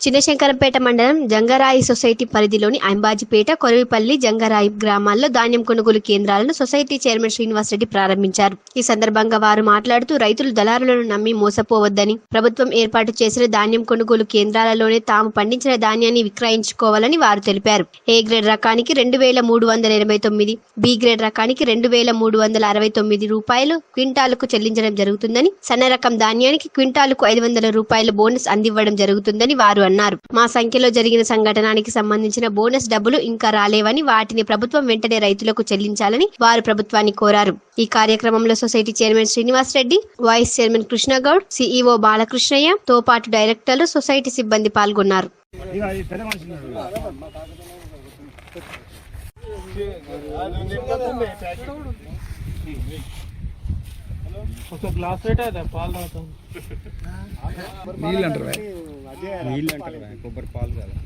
చిన్నశంకరంపేట మండలం జంగరాయి సొసైటీ పరిధిలోని అంబాజీపేట కొరవిపల్లి జంగరాయి గ్రామాల్లో ధాన్యం కొనుగోలు కేంద్రాలను సొసైటీ చైర్మన్ శ్రీనివాస్ రెడ్డి ప్రారంభించారు. ఈ సందర్భంగా వారు మాట్లాడుతూ రైతులు దళారులను నమ్మి మోసపోవద్దని ప్రభుత్వం ఏర్పాటు చేసిన ధాన్యం కొనుగోలు కేంద్రాలలోనే తాము పండించిన ధాన్యాన్ని విక్రయించుకోవాలని వారు తెలిపారు. ఏ గ్రేడ్ రకానికి రెండు వేల మూడు వందల ఎనభై తొమ్మిది బి గ్రేడ్ రకానికి రెండు వేల మూడు వందల అరవై తొమ్మిది రూపాయలు క్వింటాలకు చెల్లించడం జరుగుతుందని సన్న రకం ధాన్యానికి క్వింటాలకు ఐదు వందల రూపాయల బోనస్ అందివ్వడం జరుగుతుందని వారు అన్నారు. మా సంఖ్యలో జరిగిన సంఘటనానికి సంబంధించిన బోనస్ డబ్బులు ఇంకా రాలేవని వాటిని ప్రభుత్వం వెంటనే రైతులకు చెల్లించాలని వారు ప్రభుత్వాన్ని కోరారు. ఈ కార్యక్రమంలో society chairman Srinivas Reddy vice chairman Krishnagoud CEO Balakrishnaiah తో పాటు డైరెక్టర్లు సొసైటీ సిబ్బంది పాల్గొన్నారు. నీళ్ళు అంటారు నీళ్ళు అంటారు కొబ్బరి పాలు కదా.